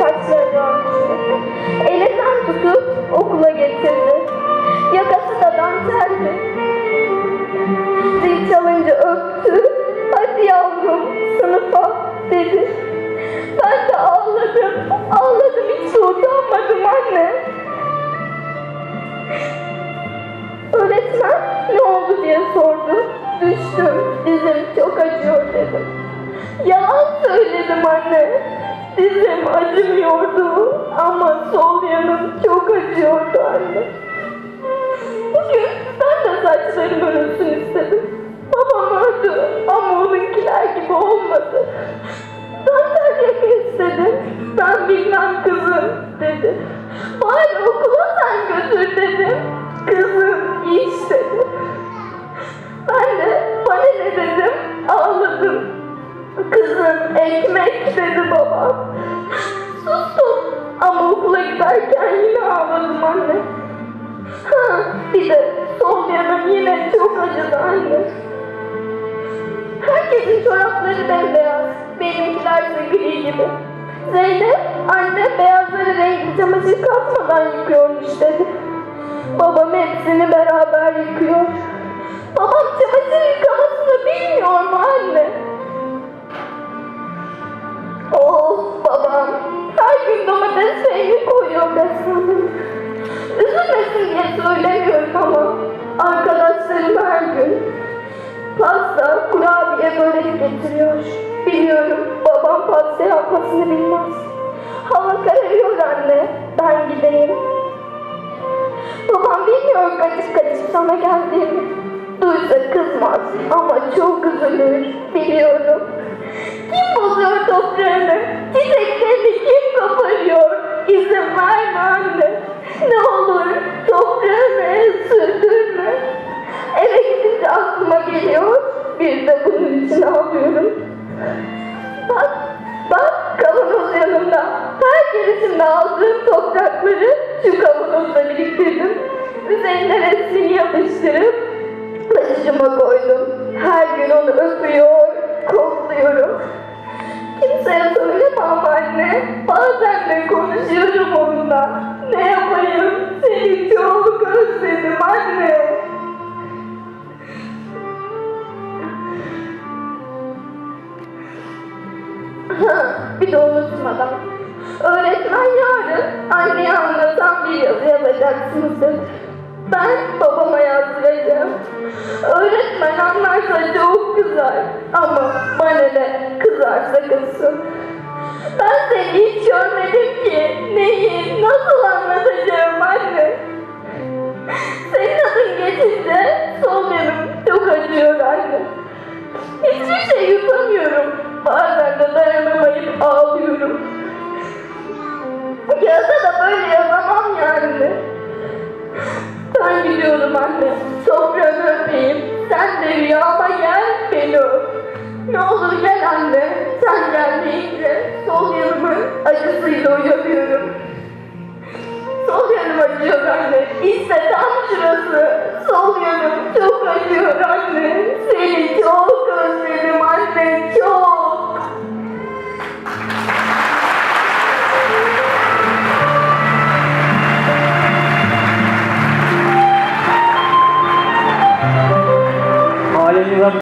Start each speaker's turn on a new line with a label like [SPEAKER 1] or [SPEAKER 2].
[SPEAKER 1] saçlarını örmüştü. Elinden tutup okula getirdi. Yakası da danteldi. Zil çalınca öptü. Hadi yavrum sınıfa dedi. Ben de ağladım. Ağladım hiç de utanmadım anne. Öğretmen ne oldu diye sordu. Düştüm, dizim çok acıyor dedim. Yalan söyledim anne. Dizim acımıyordu ama sol yanım çok acıyordu anne. Bugün ben de saçlarım örülsün istedim. Babam öldü ama onunkiler gibi olmadı. Yaka istedim. Ben bilmem kızım dedi. Bari okula sen götür dedim. Kızım iş dedi. Ben de bana ne ağladım. Kızım ekmek dedi babam. Sustum ama okula giderken yine ağladım anne. Ha, bir de sol yanım yine çok acıdı anne. Herkesin çorapları bembeyaz, benimkiler de gri gibi. Zeynep, anne beyazları renkli çamaşır katmadan yıkıyormuş dedi. Babam hepsini beraber yıkıyor. Babam çamaşır yıkamasını bilmiyor mu anne? Söylemiyorum ama arkadaşlarım her gün pasta, kurabiye, börek getiriyor. Biliyorum babam pasta yapmasını bilmez. Hava kararıyor anne, ben gideyim. Babam bilmiyor kaçıp kaçıp sana geldiğimi. Duysa kızmaz ama çok üzülür biliyorum. Kim bozuyor toprağını? Çiçeklerini geliyor. Bir de bunun için ağlıyorum. Bak, bak kavanoz yanımda. Her gelişimde aldığım toprakları şu kavanozda biriktirdim. Üzerine resmini yapıştırıp taşıma koydum. Bir de unutmadan. Öğretmen yarın anneye anlatan bir yazı yazacaksınız dedi. Ben babama yazdıracağım. Öğretmen anlarsa çok kızar. Ama bana ne kızarsa kızsın. Ben seni hiç görmedim ki. Neyi, nasıl anlatacağım anne? Senin adın geçince sol yanım çok acıyor anne. Hiçbir şey yutamıyorum. Bazen de dayanamayıp ağlıyorum. Yazda da böyle yazamam yani. Ben biliyorum anne. Toprağını öpeyim. Sen de rüyama gel beni. Ne olur gel anne. Sen gelmeyince sol yanımın acısıyla uyanıyorum. Sol yanım acıyor anne. İşte tam şurası.